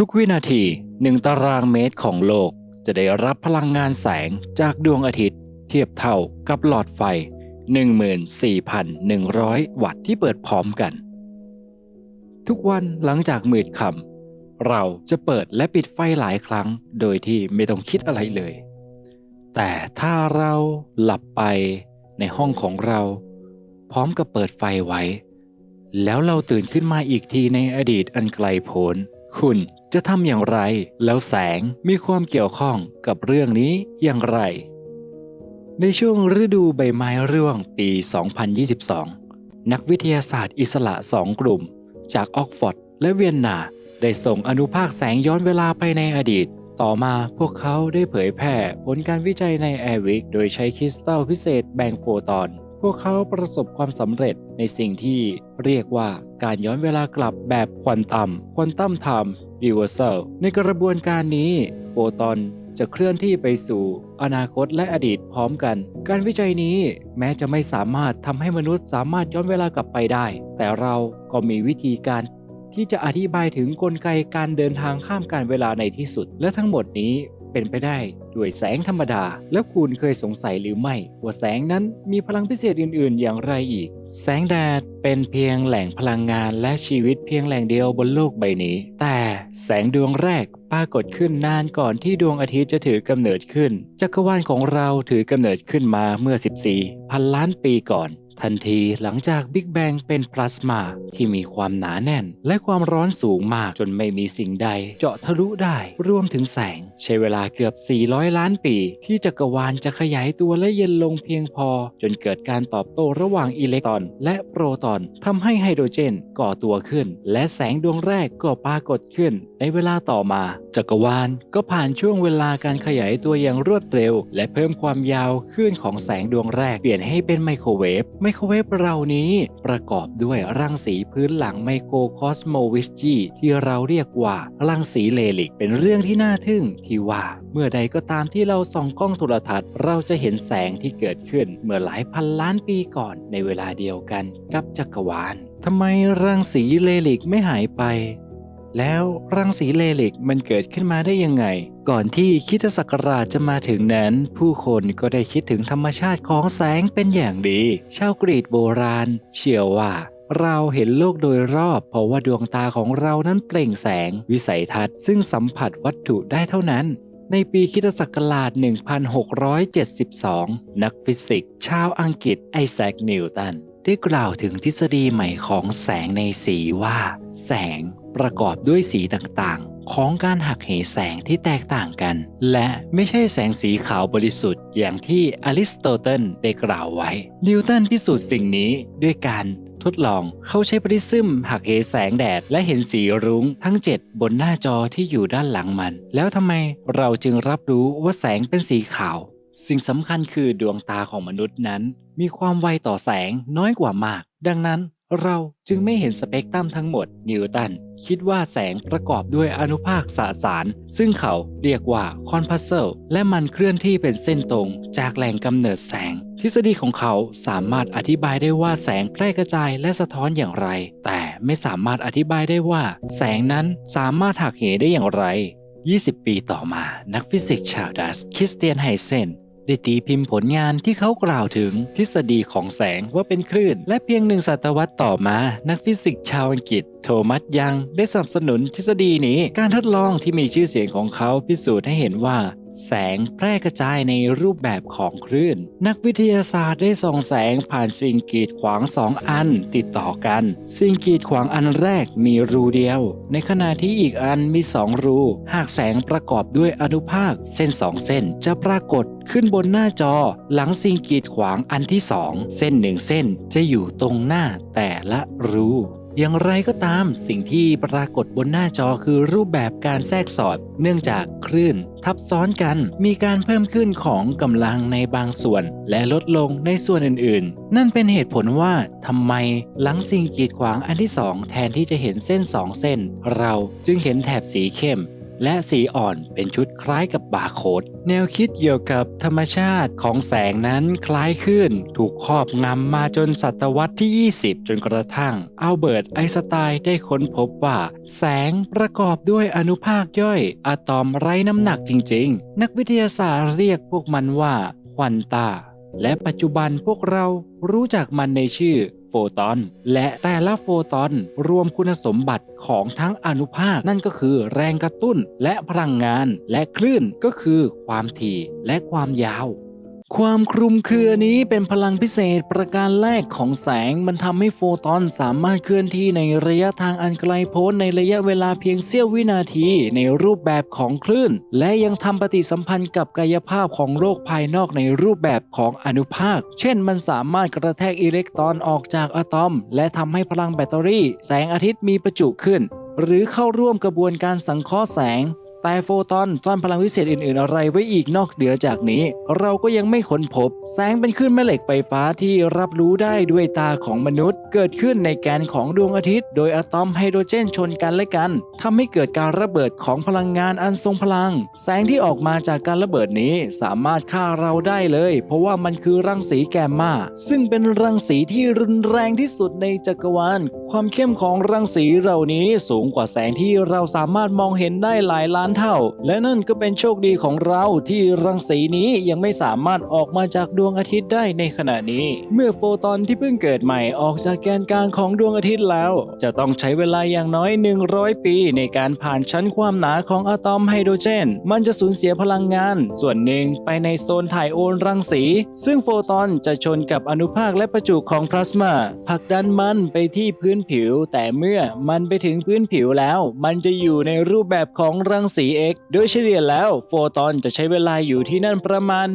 ทุกวินาทีหนึ่งตารางเมตรของโลกจะได้รับพลังงานแสงจากดวงอาทิตย์ เทียบเท่ากับหลอดไฟ 14,100 วัตต์ที่เปิดพร้อมกัน ทุกวันหลังจากมืดค่ำเราจะเปิดและปิดไฟหลายครั้งโดยที่ไม่ต้องคิดอะไรเลย แต่ถ้าเราหลับไปในห้องของเรา พร้อมกับเปิดไฟไว้ แล้วเราตื่นขึ้นมาอีกทีในอดีตอันไกลโพ้น คุณจะทำอย่างไร แล้วแสงมีความเกี่ยวข้องกับเรื่องนี้อย่างไร ในช่วงฤดูใบไม้ร่วงปี 2022 นักวิทยาศาสตร์อิสระสองกลุ่ม จากออกฟอร์ดและเวียนนา ได้ส่งอนุภาคแสงย้อนเวลาไปในอดีต ต่อมาพวกเขาได้เผยแพร่ผลการวิจัยในแอร์วิกโดยใช้คริสตัลพิเศษแบ่งโฟตอน วกเขาประสบความสำเร็จในสิ่งที่เรียกว่าการย้อนเวลากลับแบบควอนตัม ควอนตัมไทม์รีเวอร์ซลในกระบวนการนี้โฟตอนจะเคลื่อนที่ไปสู่อนาคตและอดีตพร้อมกัน การวิจัยนี้แม้จะไม่สามารถทำให้มนุษย์สามารถย้อนเวลากลับไปได้ แต่เราก็มีวิธีการที่จะอธิบายถึงกลไกการเดินทางข้ามการเวลาในที่สุด และทั้งหมดนี้ เป็นไปได้ด้วยแสงธรรมดา แล้วคุณเคยสงสัยหรือไม่ ว่าแสงนั้นมีพลังพิเศษอื่น ๆ อย่างไรอีก แสงแดดเป็นเพียงแหล่งพลังงานและชีวิตเพียงแหล่งเดียวบนโลกใบนี้ แต่แสงดวงแรกปรากฏขึ้นนานก่อนที่ดวงอาทิตย์จะถือกำเนิดขึ้น จักรวาลของเราถือกำเนิดขึ้นมาเมื่อ 14 พันล้านปีก่อน ทันทีหลังจากบิ๊กแบงเป็นพลาสมาที่มีความหนาแน่น และความร้อนสูงมากจนไม่มีสิ่งใด เจาะทะลุได้รวมถึงแสง ใช้เวลาเกือบ 400 ล้านปี ที่จักรวาลจะขยายตัวและเย็นลงเพียงพอ จนเกิดการตอบโต้ระหว่างอิเล็กตรอน และโปรตอนทำให้ไฮโดรเจนก่อตัวขึ้น และแสงดวงแรกก็ปรากฏขึ้น ในเวลาต่อมา จักรวาลก็ผ่านช่วงเวลาการขยายตัวอย่างรวดเร็ว และเพิ่มความยาวขึ้นของแสงดวงแรกเปลี่ยนให้เป็นไมโครเวฟไมโครเวฟเรานี้ประกอบด้วยรังสีพื้นหลังไมโครคอสโมวิสจีที่เราเรียกว่ารังสีเลลิก เป็นเรื่องที่น่าทึ่งที่ว่าเมื่อใดก็ตามที่เราส่องกล้องโทรทัศน์ เราจะเห็นแสงที่เกิดขึ้นเมื่อหลายพันล้านปีก่อนในเวลาเดียวกันกับจักรวาลทำไมรังสีเลลิกไม่หายไป แล้วรังสีเลลิกมันเกิดขึ้นมาได้ยังไง ก่อนที่คริดศักราชจะมาถึงนั้น ผู้คนก็ได้คิดถึงธรรมชาติของแสงเป็นอย่างดี ชาวกรีกโบราณ เชื่อว่าเราเห็นโลกโดยรอบ เพราะว่าดวงตาของเรานั้นเปล่งแสง วิสัยทัศน์ซึ่งสัมผัสวัตถุได้เท่านั้น ในปีคริสตศักราช 1672 นักฟิสิกส์ชาวอังกฤษไอแซคนิวตันได้กล่าวถึงทฤษฎีใหม่ของแสงในสีว่า แสง ประกอบด้วยสีต่างๆ ของการหักเหแสงที่แตกต่างกัน และไม่ใช่แสงสีขาวบริสุทธิ์ อย่างที่อริสโตเติลได้กล่าวไว้ นิวตันพิสูจน์สิ่งนี้ด้วยการทดลองเขาใช้ปริซึมหักเหแสงแดดและเห็นสีรุ้งทั้ง 7 บนหน้าจอที่อยู่ด้านหลังมัน แล้วทำไมเราจึงรับรู้ว่าแสงเป็นสีขาว สิ่งสำคัญคือดวงตาของมนุษย์นั้น มีความไวต่อแสงน้อยกว่ามาก ดังนั้นเราจึงไม่เห็นสเปกตรัมทั้งหมดนิวตัน คิดว่าแสงประกอบด้วยอนุภาคสสาร ซึ่งเขาเรียกว่าคอนพัสเซลและมันเคลื่อนที่เป็นเส้นตรงจากแหล่งกำเนิดแสง ทฤษฎีของเขาสามารถอธิบายได้ว่าแสงแพร่กระจายและสะท้อนอย่างไร แต่ไม่สามารถอธิบายได้ว่า แสงนั้นสามารถหักเหได้อย่างไร 20 ปีต่อมานักฟิสิกส์ชาวดัส คริสเตียนไฮเซน ได้ตีพิมพ์ผลงานที่เขากล่าวถึงทฤษฎีของแสงว่าเป็นคลื่น และเพียงหนึ่งศตวรรษต่อมานักฟิสิกส์ชาวอังกฤษ โทมัสยังได้สนับสนุนทฤษฎีนี้ การทดลองที่มีชื่อเสียงของเขาพิสูจน์ให้เห็นว่า แสงแพร่กระจายในรูปแบบของคลื่น นักวิทยาศาสตร์ได้ส่องแสงผ่านสิ่งกีดขวางสองอันติดต่อกัน สิ่งกีดขวางอันแรกมีรูเดียว ในขณะที่อีกอันมีสองรู หากแสงประกอบด้วยอนุภาค เส้นสองเส้นจะปรากฏขึ้นบนหน้าจอ หลังสิ่งกีดขวางอันที่สองเส้นหนึ่งเส้นจะอยู่ตรงหน้าแต่ละรู อย่างไรก็ตามสิ่งที่ปรากฏบนหน้าจอคือรูปแบบการแทรกสอด เนื่องจากคลื่น ทับซ้อนกันมีการเพิ่มขึ้นของกำลังในบางส่วน และลดลงในส่วนอื่นๆ นั่นเป็นเหตุผลว่าทำไมหลังสิ่งกีดขวางอันที่สองแทนที่จะเห็นเส้นสองเส้น เราจึงเห็นแถบสีเข้ม และสีอ่อนเป็นชุดคล้ายกับบาร์โคดแนวคิดเกี่ยวกับธรรมชาติของแสงนั้นคล้ายขึ้น ถูกครอบงำมาจนศตวรรษที่ 20 จนกระทั่งอัลเบิร์ตไอน์สไตน์ได้ค้นพบว่า แสงประกอบด้วยอนุภาคย่อยอะตอมไร้น้ำหนักจริง ๆ นักวิทยาศาสตร์เรียกพวกมันว่าควอนตาและปัจจุบันพวกเรารู้จักมันในชื่อ ตอน และแต่ละโฟตอนรวมคุณสมบัติของทั้งอนุภาคนั่นก็คือแรงกระตุ้นและพลังงาน และคลื่นก็คือความถี่และความยาว ความคลุมเครือนี้เป็นพลังพิเศษประการแรกของแสง มันทำให้โฟตอนสามารถเคลื่อนที่ในระยะทางอันไกลโพ้นในระยะเวลาเพียงเสี้ยววินาทีในรูปแบบของคลื่น และยังทำปฏิสัมพันธ์กับกายภาพของโลกภายนอกในรูปแบบของอนุภาค เช่น มันสามารถกระแทกอิเล็กตรอนออกจากอะตอม และทำให้พลังแบตเตอรี่ แสงอาทิตย์มีประจุขึ้น หรือเข้าร่วมกระบวนการสังเคราะห์แสง แต่โฟตอนซ่อนพลังวิเศษอื่นๆ อะไรไว้อีกนอกเหนือจากนี้ เราก็ยังไม่ค้นพบ แสงเป็นคลื่นแม่เหล็กไฟฟ้าที่รับรู้ได้ด้วยตาของมนุษย์ เกิดขึ้นในแกนของดวงอาทิตย์ โดยอะตอมไฮโดรเจนชนกันและกันทำให้เกิดการระเบิดของพลังงานอันทรงพลัง แสงที่ออกมาจากการระเบิดนี้สามารถฆ่าเราได้เลย เพราะว่ามันคือรังสีแกมมาซึ่งเป็นรังสีที่รุนแรงที่สุดในจักรวาลความเข้มของรังสีเหล่านี้สูงกว่าแสงที่เราสามารถมองเห็นได้หลายล้านเท่า และนั่นก็เป็นโชคดีของเราที่รังสีนี้ยังไม่สามารถออกมาจากดวงอาทิตย์ได้ในขณะนี้ เมื่อโฟตอนที่เพิ่งเกิดใหม่ออกจากแกนกลางของดวงอาทิตย์แล้ว จะต้องใช้เวลาอย่างน้อย 100 ปี ในการผ่านชั้นความหนาของอะตอมไฮโดรเจน มันจะสูญเสียพลังงาน ส่วนหนึ่งไปในโซนถ่ายโอนรังสี ซึ่งโฟตอนจะชนกับอนุภาคและประจุของพลาสมาผลักดันมันไปที่พื้นผิว แต่เมื่อมันไปถึงพื้นผิวแล้ว มันจะอยู่ในรูปแบบของรังสี X โดยเฉลี่ยแล้วโฟตอนจะใช้เวลาอยู่ที่นั่นประมาณ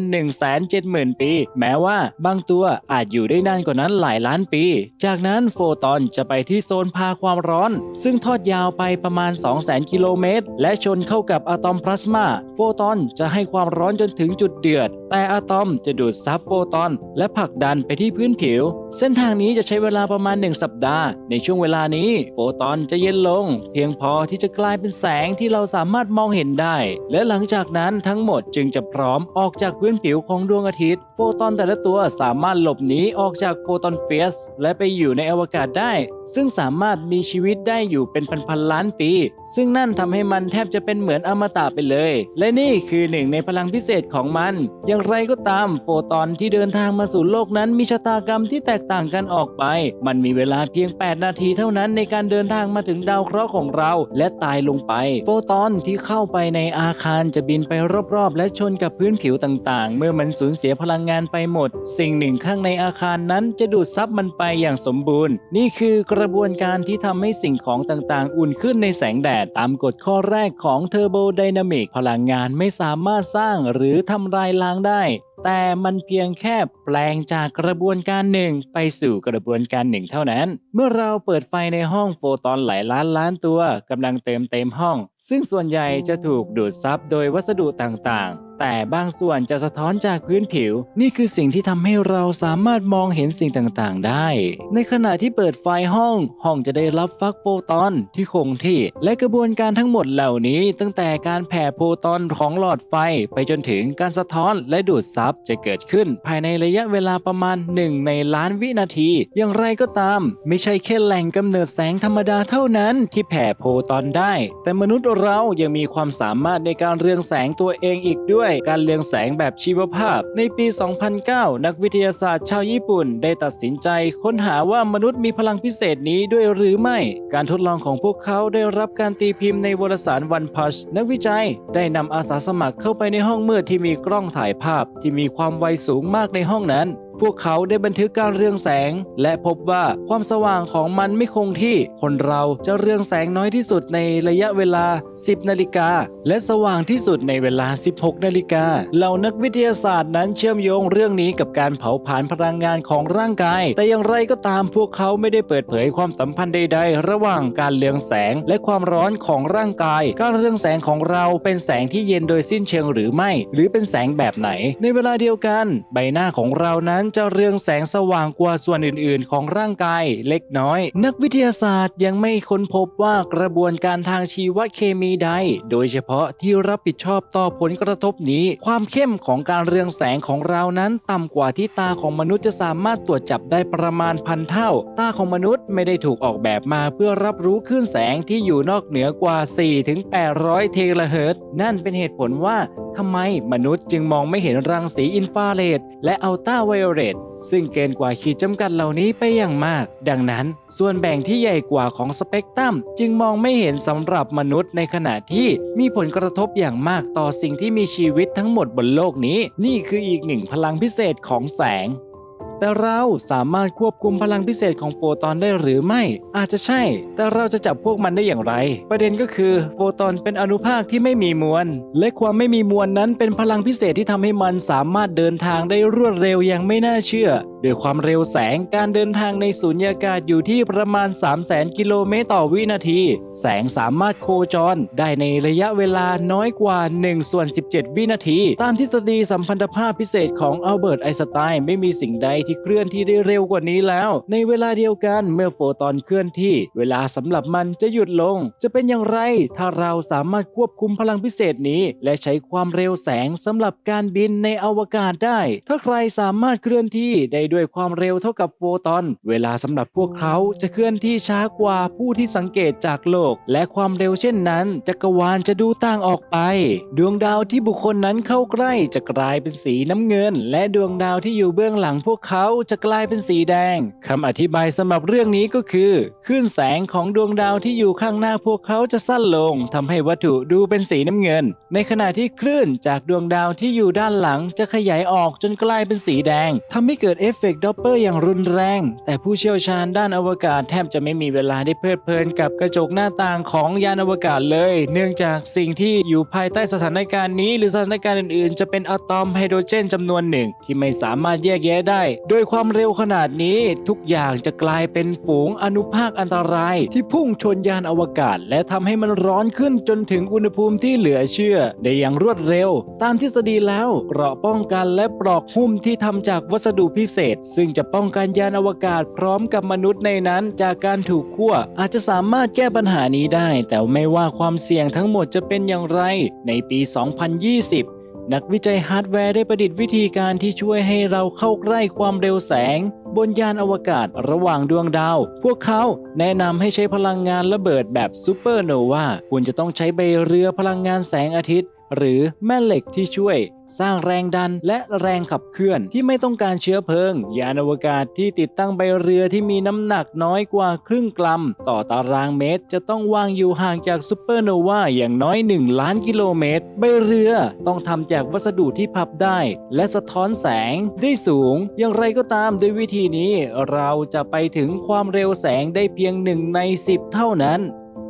170,000 ปี แม้ว่าบางตัวอาจอยู่ได้นานกว่านั้นหลายล้านปี จากนั้นโฟตอนจะไปที่โซนพาความร้อน ซึ่งทอดยาวไปประมาณ 200,000 กิโลเมตร และชนเข้ากับอะตอมพลาสมา โฟตอนจะให้ความร้อนจนถึงจุดเดือด แต่อะตอมจะดูดซับโฟตอน และผลักดันไปที่พื้นผิว เส้นทางนี้จะใช้เวลาประมาณ 1 สัปดาห์ ในช่วงเวลานี้ โฟตอนจะเย็นลง เพียงพอที่จะกลายเป็นแสงที่เราสามารถมองเห็นได้ และหลังจากนั้นทั้งหมดจึงจะพร้อมออกจากพื้นผิวของดวงอาทิตย์ โฟตอนแต่ละตัวสามารถหลบหนีออกจากโฟตอนเฟสและไปอยู่ในอวกาศได้ ซึ่งสามารถมีชีวิตได้อยู่เป็นพันๆล้านปี ซึ่งนั่นทำให้มันแทบจะเป็นเหมือนอมตะไปเลย และนี่คือหนึ่งในพลังพิเศษของมันยังอย่างไรก็ตาม โฟตอนที่เดินทางมาสู่โลกนั้นมีชะตากรรมที่แตกต่างกันออกไป มันมีเวลาเพียง 8 นาทีเท่านั้นในการเดินทางมาถึงดาวเคราะห์ของเราและตายลงไป โฟตอนที่เข้าไปในอาคารจะบินไปรอบๆ และชนกับพื้นผิวต่างๆ เมื่อมันสูญเสียพลังงานไปหมด สิ่งหนึ่งข้างในอาคารนั้นจะดูดซับมันไปอย่างสมบูรณ์ นี่คือกระบวนการที่ทำให้สิ่งของต่างๆ อุ่นขึ้นในแสงแดดตามกฎข้อแรกของเทอร์โบไดนามิกพลังงานไม่สามารถสร้างหรือทำลายล้างได้แต่มันเพียงแค่แปลงจากกระบวนการหนึ่งไปสู่กระบวนการหนึ่งเท่านั้น เมื่อเราเปิดไฟในห้องโฟตอนหลายล้านล้านตัวกำลังเติมเต็มห้อง ซึ่งส่วนใหญ่จะถูกดูดซับโดยวัสดุต่างๆ แต่บางส่วนจะสะท้อนจากพื้นผิว นี่คือสิ่งที่ทำให้เราสามารถมองเห็นสิ่งต่างๆ ได้ ในขณะที่เปิดไฟห้อง ห้องจะได้รับฟักโฟตอนที่คงที่ และกระบวนการทั้งหมดเหล่านี้ ตั้งแต่การแผ่โฟตอนของหลอดไฟ ไปจนถึงการสะท้อนและดูดซับจะเกิดขึ้น ภายในระยะเวลาประมาณ 1 ในล้านวินาที อย่างไรก็ตาม ไม่ใช่แค่แหล่งกำเนิดแสงธรรมดาเท่านั้นที่แผ่โฟตอนได้ แต่มนุษย์เรายังมีความสามารถในการเรืองแสงตัวเองอีกด้วยการเรืองแสงแบบชีวภาพ ในปี 2009 นักวิทยาศาสตร์ชาวญี่ปุ่น ได้ตัดสินใจค้นหาว่ามนุษย์มีพลังพิเศษนี้ด้วยหรือไม่ การทดลองของพวกเขาได้รับการตีพิมพ์ในวารสารวันพัชนักวิจัย ได้นำอาสาสมัครเข้าไปในห้องมืดที่มีกล้องถ่ายภาพที่มีความไวสูงมากในห้องนั้น พวกเขาได้บันทึกการเรืองแสง และพบว่าความสว่างของมันไม่คงที่ คนเราจะเรืองแสงน้อยที่สุดในระยะเวลา 10 นาฬิกา และสว่างที่สุดในเวลา 16 นาฬิกา เหล่านักวิทยาศาสตร์นั้นเชื่อมโยงเรื่องนี้กับการเผาผลาญพลังงานของร่างกาย แต่อย่างไรก็ตามพวกเขาไม่ได้เปิดเผยความสัมพันธ์ใด ๆ ระหว่างการเรืองแสงและความร้อนของร่างกาย การเรืองแสงของเราเป็นแสงที่เย็นโดยสิ้นเชิงหรือไม่ หรือเป็นแสงแบบไหน ในเวลาเดียวกัน ใบหน้าของเรานั้นจะเรืองแสงสว่างกว่าส่วนอื่น ๆ ของร่างกายเล็กน้อย นักวิทยาศาสตร์ยังไม่ค้นพบว่ากระบวนการทางชีวเคมีใด โดยเฉพาะที่รับผิดชอบต่อผลกระทบนี้ ความเข้มของการเรืองแสงของเรานั้นต่ำกว่าที่ตาของมนุษย์จะสามารถตรวจจับได้ประมาณพันเท่า ตาของมนุษย์ไม่ได้ถูกออกแบบมาเพื่อรับรู้คลื่นแสงที่อยู่นอกเหนือกว่า 4-800 เทราเฮิรตซ์นั่นเป็นเหตุผลว่าทำไมมนุษย์จึงมองไม่เห็นรังสีอินฟราเรดและอัลตราไวโอเลตซึ่งเกินกว่าขีดจำกัดเหล่านี้ไปอย่างมาก ดังนั้น ส่วนแบ่งที่ใหญ่กว่าของสเปกตรัมจึงมองไม่เห็นสำหรับมนุษย์ในขณะที่มีผลกระทบอย่างมากต่อสิ่งที่มีชีวิตทั้งหมดบนโลกนี้ นี่คืออีกหนึ่งพลังพิเศษของแสง แต่เราสามารถควบคุมพลังพิเศษของโฟตอนได้หรือไม่ อาจจะใช่ แต่เราจะจับพวกมันได้อย่างไร ประเด็นก็คือโฟตอนเป็นอนุภาคที่ไม่มีมวล และความไม่มีมวลนั้นเป็นพลังพิเศษที่ทำให้มันสามารถเดินทางได้รวดเร็วอย่างไม่น่าเชื่อด้วยความเร็วแสงการเดินทางในสูญญากาศอยู่ที่ประมาณ 3 0 0 0 0 0 กิโลเมตรต่อวินาที แสงสามารถโคจร ได้ในระยะเวลาน้อยกว่า1ส่วน17 วินาที ตามทฤษฎีสัมพันธภาพพิเศษของอัลเบิร์ตไอน์สไตน์ไม่มีสิ่งใดที่เคลื่อนที่ได้เร็วกว่านี้แล้ว ในเวลาเดียวกันเมื่อโฟตอนเคลื่อนที่ เวลาสำหรับมันจะหยุดลง จะเป็นอย่างไร ถ้าเราสามารถควบคุมพลังพิเศษนี้ และใช้ความเร็วแสงสำหรับการบินในอวกาศได้ ถ้าใครสามารถเคลื่อนที่ได้ด้วยความเร็วเท่ากับโฟตอน เวลาสำหรับพวกเขาจะเคลื่อนที่ช้ากว่าผู้ที่สังเกตจากโลก และความเร็วเช่นนั้น จักรวาลจะดูต่างออกไป ดวงดาวที่บุคคลนั้นเข้าใกล้จะกลายเป็นสีน้ำเงิน และดวงดาวที่อยู่เบื้องหลังพวกเขาาจะกลายเป็นสีแดงคำอธิบายสำหรับเรื่องนี้ก็คือคลื่นแสงของดวงดาวที่อยู่ข้างหน้าพวกเขาจะสั้นลงทำให้วัตถุดูเป็นสีน้ำเงิน ในขณะที่คลื่นจากดวงดาวที่อยู่ด้านหลังจะขยายออกจนกลายเป็นสีแดงทำให้เกิดเอฟเฟกต์ดอปเปอร์อย่างรุนแรง แต่ผู้เชี่ยวชาญด้านอวกาศแทบจะไม่มีเวลาได้เพลิดเพลินกับกระจกหน้าต่างของยานอวกาศเลย เนื่องจากสิ่งที่อยู่ภายใต้สถานการณ์นี้ หรือสถานการณ์อื่นๆ จะเป็นอะตอมไฮโดรเจนจำนวนหนึ่ง ที่ไม่สามารถแยกแยะได้โดยความเร็วขนาดนี้ทุกอย่างจะกลายเป็นฝูงอนุภาคอันตราย ที่พุ่งชนยานอวกาศ และทำให้มันร้อนขึ้นจนถึงอุณหภูมิที่เหลือเชื่อ ได้อย่างรวดเร็ว ตามทฤษฎีแล้วเกราะป้องกันและปลอกหุ้มที่ทำจากวัสดุพิเศษ ซึ่งจะป้องกันยานอวกาศพร้อมกับมนุษย์ในนั้นจากการถูกคั่วอาจจะสามารถแก้ปัญหานี้ได้ แต่ไม่ว่าความเสี่ยงทั้งหมดจะเป็นอย่างไร ในปี 2020 นักวิจัยฮาร์ดแวร์ได้ประดิษฐ์วิธีการที่ช่วยให้เราเข้าใกล้ความเร็วแสง บนยานอวกาศระหว่างดวงดาว พวกเขาแนะนำให้ใช้พลังงานระเบิดแบบซูเปอร์โนวาคุณจะต้องใช้ใบเรือพลังงานแสงอาทิตย์ หรือแม่เหล็กที่ช่วย สร้างแรงดันและแรงขับเคลื่อนที่ไม่ต้องการเชื้อเพลิง ยานอวกาศที่ติดตั้งใบเรือที่มีน้ำหนักน้อยกว่าครึ่งกรัม ต่อตารางเมตร จะต้องวางอยู่ห่างจากซูเปอร์โนวาอย่างน้อย 1 ล้านกิโลเมตร ใบเรือต้องทำจากวัสดุที่พับได้ และสะท้อนแสงได้สูง อย่างไรก็ตามด้วยวิธีนี้ เราจะไปถึงความเร็วแสงได้เพียงหนึ่งใน 10 เท่านั้น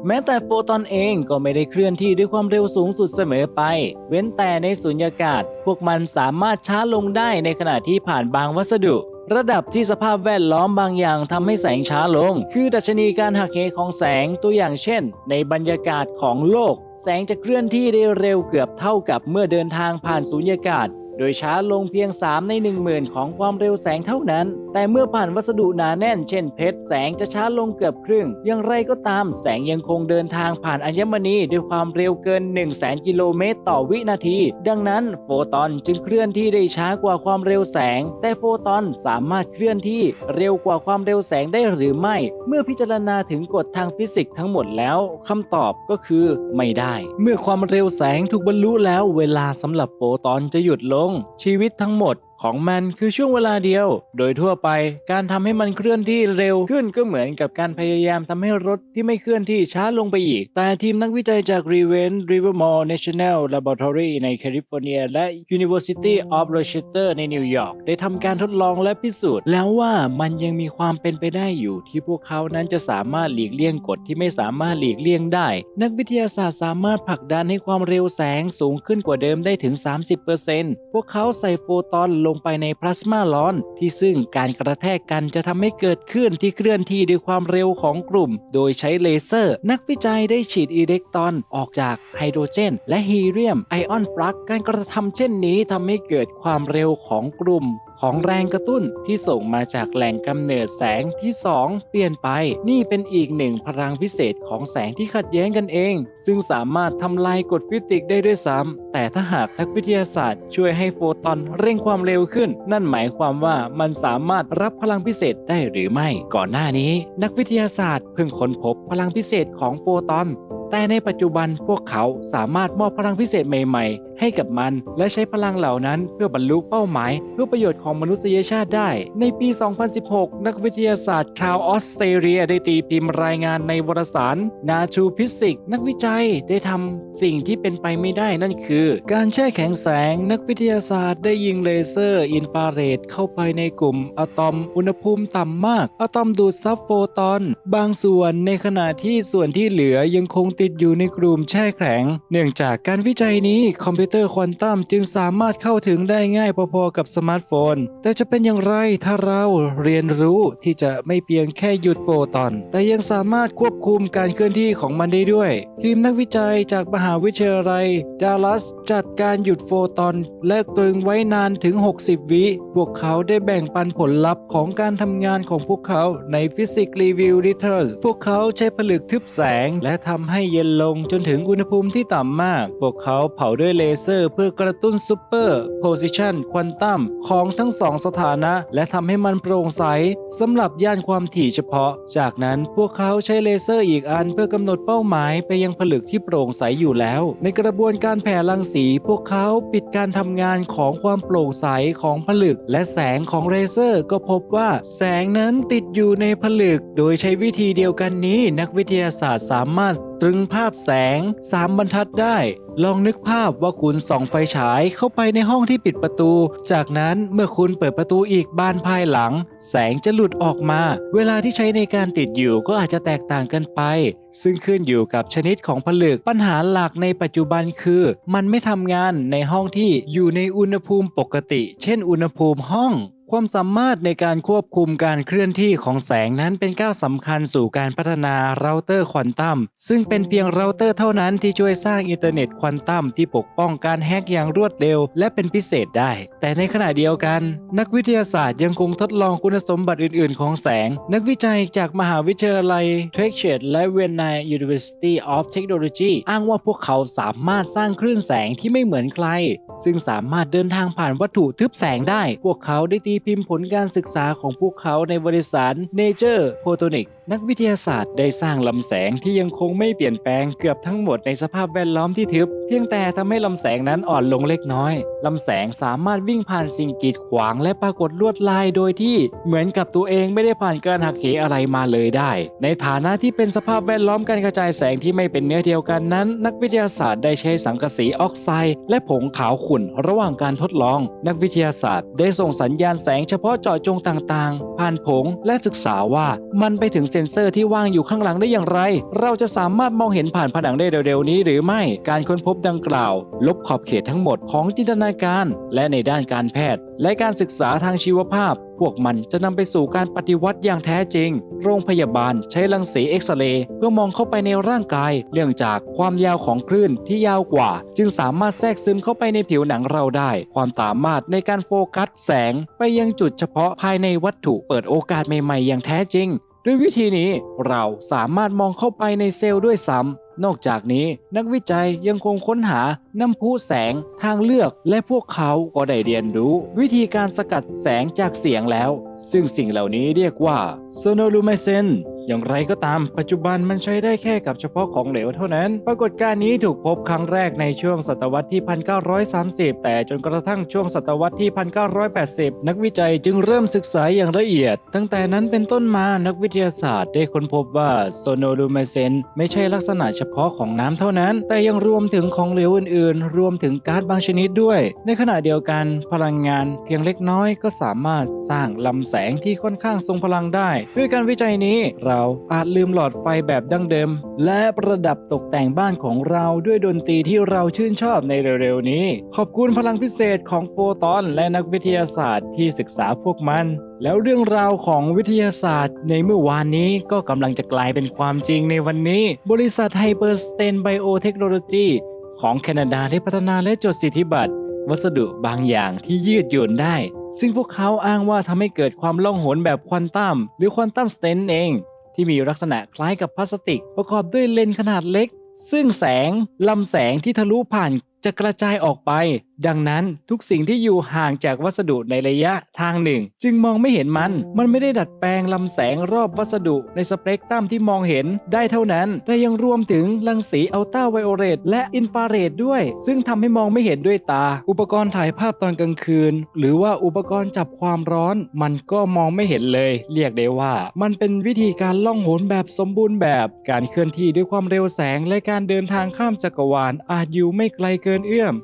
แม้แต่โฟตอนเองก็ไม่ได้เคลื่อนที่ด้วยความเร็วสูงสุดเสมอไป เว้นแต่ในสุญญากาศ พวกมันสามารถช้าลงได้ในขณะที่ผ่านบางวัสดุ ระดับที่สภาพแวดล้อมบางอย่างทำให้แสงช้าลง คือดัชนีการหักเหของแสงตัวอย่างเช่น ในบรรยากาศของโลก แสงจะเคลื่อนที่ได้เร็วเกือบเท่ากับเมื่อเดินทางผ่านสุญญากาศ โดยช้าลงเพียง 3 ใน 10,000 ของความเร็วแสงเท่านั้น แต่เมื่อผ่านวัสดุหนาแน่นเช่นเพชร แสงจะช้าลงเกือบครึ่ง อย่างไรก็ตามแสงยังคงเดินทางผ่านอัญมณีด้วยความเร็วเกิน 1 0 0 0 0 0 กิโลเมตรต่อวินาที ดังนั้นโฟตอนจึงเคลื่อนที่ได้ช้ากว่าความเร็วแสง แต่โฟตอนสามารถเคลื่อนที่เร็วกว่าความเร็วแสงได้หรือไม่ เมื่อพิจารณาถึงกฎทางฟิสิกส์ทั้งหมดแล้วคำตอบก็คือไม่ได้ เมื่อความเร็วแสงถูกบรรลุแล้วเวลาสำหรับโฟตอนจะหยุดลงชีวิตทั้งหมด ของมันคือช่วงเวลาเดียว โดยทั่วไปการทำให้มันเคลื่อนที่เร็วขึ้นก็เหมือนกับการพยายามทำให้รถที่ไม่เคลื่อนที่ช้าลงไปอีก แต่ทีมนักวิจัยจาก r e v e n Livermore National Laboratory ในแคลิฟอร์เนีย และ University of Rochester ในนิวยอร์กได้ทำการทดลองและพิสูจน์ แล้วว่ามันยังมีความเป็นไปได้อยู่ ที่พวกเขานั้นจะสามารถหลีกเลี่ยงกฎที่ไม่สามารถหลีกเลี่ยงได้ นักวิทยาศาสตร์สามารถผลักดันให้ความเร็วแสงสูงขึ้นกว่าเดิมได้ถึง 30%พวกเขาใส่โฟตอนลงงไปในพลาสมาร้อน ที่ซึ่งการกระแทกกันจะทำให้เกิดคลื่นที่เคลื่อนที่ด้วยความเร็วของกลุ่ม โดยใช้เลเซอร์ นักวิจัยได้ฉีดอิเล็กตรอนออกจากไฮโดรเจน และฮีเลียมไอออนฟลักการกระทำเช่นนี้ทำให้เกิดความเร็วของกลุ่ม ของแรงกระตุ้นที่ส่งมาจากแหล่งกำเนิดแสงที่ 2 เปลี่ยนไป นี่เป็นอีกหนึ่งพลังพิเศษของแสงที่ขัดแย้งกันเอง ซึ่งสามารถทำลายกฎฟิสิกส์ได้ด้วยซ้ำแต่ถ้าหากนักวิทยาศาสตร์ช่วยให้โฟตอนเร่งความเร็วขึ้น นั่นหมายความว่ามันสามารถรับพลังพิเศษได้หรือไม่ ก่อนหน้านี้ นักวิทยาศาสตร์เพิ่งค้นพบพลังพิเศษของโฟตอน แต่ในปัจจุบันพวกเขาสามารถมอบพลังพิเศษใหม่ ๆ ให้กับมัน และใช้พลังเหล่านั้นเพื่อบรรลุเป้าหมาย เพื่อประโยชน์ของมนุษยชาติได้ ในปี 2016 นักวิทยาศาสตร์ชาวออสเตรเลียได้ตีพิมพ์รายงานในวารสาร Nature Physics นักวิจัยได้ทำสิ่งที่เป็นไปไม่ได้นั่นคือ การแช่แข็งแสงนักวิทยาศาสตร์ได้ยิงเลเซอร์อินฟราเรดเข้าไปในกลุ่มอะตอมอุณหภูมิต่ำมาก อะตอมดูดซับโฟตอน บางส่วนในขณะที่ส่วนที่เหลือยังคงติดอยู่ในกลุ่มแช่แข็ง เนื่องจากการวิจัยนี้คอมพิวเตอร์ควอนตัมจึงสามารถเข้าถึงได้ง่ายพอๆกับสมาร์ทโฟน แต่จะเป็นอย่างไรถ้าเราเรียนรู้ที่จะไม่เพียงแค่หยุดโฟตอน แต่ยังสามารถควบคุมการเคลื่อนที่ของมันได้ด้วย ทีมนักวิจัยจากมหาวิทยาลัยดัลลัสจัดการหยุดโฟตอน และตรึงไว้นานถึง 60 วิ พวกเขาได้แบ่งปันผลลัพธ์ของการทำงานของพวกเขาใน Physics Review Letters พวกเขาใช้ผลึกทึบแสง และทำให้เย็นลงจนถึงอุณหภูมิที่ต่ำมาก พวกเขาเผาด้วยเลเซอร์เพื่อกระตุ้นซูเปอร์โพซิชันควอนตัมของทั้งสองสถานะ และทำให้มันโปร่งใสสำหรับย่านความถี่เฉพาะ จากนั้นพวกเขาใช้เลเซอร์อีกอันเพื่อกำหนดเป้าหมายไปยังผลึกที่โปร่งใสอยู่แล้ว ในกระบวนการแผ่รังสี พวกเขาปิดการทำงานของความโปร่งใสของผลึก และแสงของเลเซอร์ก็พบว่าแสงนั้นติดอยู่ในผลึก โดยใช้วิธีเดียวกันนี้นักวิทยาศาสตร์สามารถตรึงภาพแสง 3 บรรทัดได้ ลองนึกภาพว่าคุณส่องไฟฉายเข้าไปในห้องที่ปิดประตู จากนั้นเมื่อคุณเปิดประตูอีกบานภายหลัง แสงจะหลุดออกมา เวลาที่ใช้ในการติดอยู่ก็อาจจะแตกต่างกันไป ซึ่งขึ้นอยู่กับชนิดของผลึกปัญหาหลักในปัจจุบันคือ มันไม่ทำงานในห้องที่อยู่ในอุณหภูมิปกติ เช่น อุณหภูมิห้อง ความสามารถในการควบคุมการเคลื่อนที่ของแสงนั้นเป็นก้าวสำคัญสู่การพัฒนาเราเตอร์ควอนตัมซึ่งเป็นเพียงเราเตอร์เท่านั้นที่ช่วยสร้างอินเทอร์เน็ตควอนตัมที่ปกป้องการแฮกอย่างรวดเร็ว และเป็นพิเศษได้ แต่ในขณะเดียวกัน นักวิทยาศาสตร์ยังคงทดลองคุณสมบัติอื่น ๆ ของแสง นักวิจัยจากมหาวิทยาลัยเทคเชตและเวียนนา University of Technology อ้างว่าพวกเขาสามารถสร้างคลื่นแสงที่ไม่เหมือนใคร ซึ่งสามารถเดินทางผ่านวัตถุทึบแสงได้ พวกเขาได้ตีพิมพ์ผลการศึกษาของพวกเขาในบริษัท Nature Photonics นักวิทยาศาสตร์ได้สร้างลำแสงที่ยังคงไม่เปลี่ยนแปลงเกือบทั้งหมดในสภาพแวดล้อมที่ทึบ เพียงแต่ทำให้ลำแสงนั้นอ่อนลงเล็กน้อย ลำแสงสามารถวิ่งผ่านสิ่งกีดขวางและปรากฏลวดลายโดยที่เหมือนกับตัวเองไม่ได้ผ่านการหักเหอะไรมาเลยได้ ในฐานะที่เป็นสภาพแวดล้อมการกระจายแสงที่ไม่เป็นเนื้อเดียวกันนั้น นักวิทยาศาสตร์ได้ใช้สังกะสีออกไซด์และผงขาวขุ่นระหว่างการทดลอง นักวิทยาศาสตร์ ได้ส่งสัญญาณแสงเฉพาะเจาะจงต่างๆ ผ่านผงและศึกษาว่ามันไปถึงเซ็นเซอร์ที่ว่างอยู่ข้างหลังได้อย่างไร เราจะสามารถมองเห็นผ่านผนังได้เร็วๆนี้หรือไม่ การค้นพบดังกล่าว ลบขอบเขตทั้งหมดของจินตนาการ และในด้านการแพทย์ และการศึกษาทางชีวภาพ พวกมันจะนำไปสู่การปฏิวัติอย่างแท้จริง โรงพยาบาลใช้รังสีเอ็กซเรย์เพื่อมองเข้าไปในร่างกาย เนื่องจากความยาวของคลื่นที่ยาวกว่า จึงสามารถแทรกซึมเข้าไปในผิวหนังเราได้ ความสามารถในการโฟกัสแสง ไปยังจุดเฉพาะภายในวัตถุเปิดโอกาสใหม่ๆอย่างแท้จริง ด้วยวิธีนี้เราสามารถมองเข้าไปในเซลล์ด้วยซ้ำนอกจากนี้นักวิจัยยังคงค้นหาน้ำพุแสงทางเลือกและพวกเขาก็ได้เรียนรู้ วิธีการสกัดแสงจากเสียงแล้ว ซึ่งสิ่งเหล่านี้เรียกว่า sonoluminescence อย่างไรก็ตาม ปัจจุบันมันใช้ได้แค่กับเฉพาะของเหลวเท่านั้น ปรากฏการณ์นี้ถูกพบครั้งแรกในช่วงศตวรรษที่ 1930 แต่จนกระทั่งช่วงศตวรรษที่ 1980 นักวิจัยจึงเริ่มศึกษาอย่างละเอียด ตั้งแต่นั้นเป็นต้นมานักวิทยาศาสตร์ได้ค้นพบว่าโซโนลูเมเซนไม่ใช่ลักษณะเฉพาะของน้ำเท่านั้น แต่ยังรวมถึงของเหลวอื่นๆ รวมถึงก๊าซบางชนิดด้วย ในขณะเดียวกันพลังงานเพียงเล็กน้อยก็สามารถสร้างลำแสงที่ค่อนข้างทรงพลังได้ ด้วยการวิจัยนี้เราอาจลืมหลอดไฟแบบดั้งเดิม และประดับตกแต่งบ้านของเราด้วยดนตรีที่เราชื่นชอบในเร็วๆนี้ ขอบคุณพลังพิเศษของโฟตอนและนักวิทยาศาสตร์ที่ศึกษาพวกมัน แล้วเรื่องราวของวิทยาศาสตร์ ในเมื่อวานนี้ก็กำลังจะกลายเป็นความจริงในวันนี้ บริษัทไฮเปอร์สเตนไบโอเทคโนโลยีของแคนาดาได้พัฒนาและจดสิทธิบัตรวัสดุบางอย่างที่ยืดหยุ่นได้ ซึ่งพวกเขาอ้างว่าทำให้เกิดความล่องหนแบบควอนตัมหรือควอนตัมสเตนเอง ที่มีลักษณะคล้ายกับพลาสติก ประกอบด้วยเลนส์ขนาดเล็ก ซึ่งแสงลำแสงที่ทะลุผ่านจะกระจายออกไป ดังนั้นทุกสิ่งที่อยู่ห่างจากวัสดุในระยะทางหนึ่ง จึงมองไม่เห็นมัน มันไม่ได้ดัดแปลงลำแสงรอบวัสดุในสเปกตรัมที่มองเห็นได้เท่านั้น แต่ยังรวมถึงรังสีอัลตราไวโอเลตและอินฟราเรดด้วย ซึ่งทำให้มองไม่เห็นด้วยตา อุปกรณ์ถ่ายภาพตอนกลางคืน หรือว่าอุปกรณ์จับความร้อน มันก็มองไม่เห็นเลย เรียกได้ว่า มันเป็นวิธีการล่องหนแบบสมบูรณ์แบบ การเคลื่อนที่ด้วยความเร็วแสงและการเดินทางข้ามจักรวาลอาจอยู่ไม่ไกลเกินเอื้อม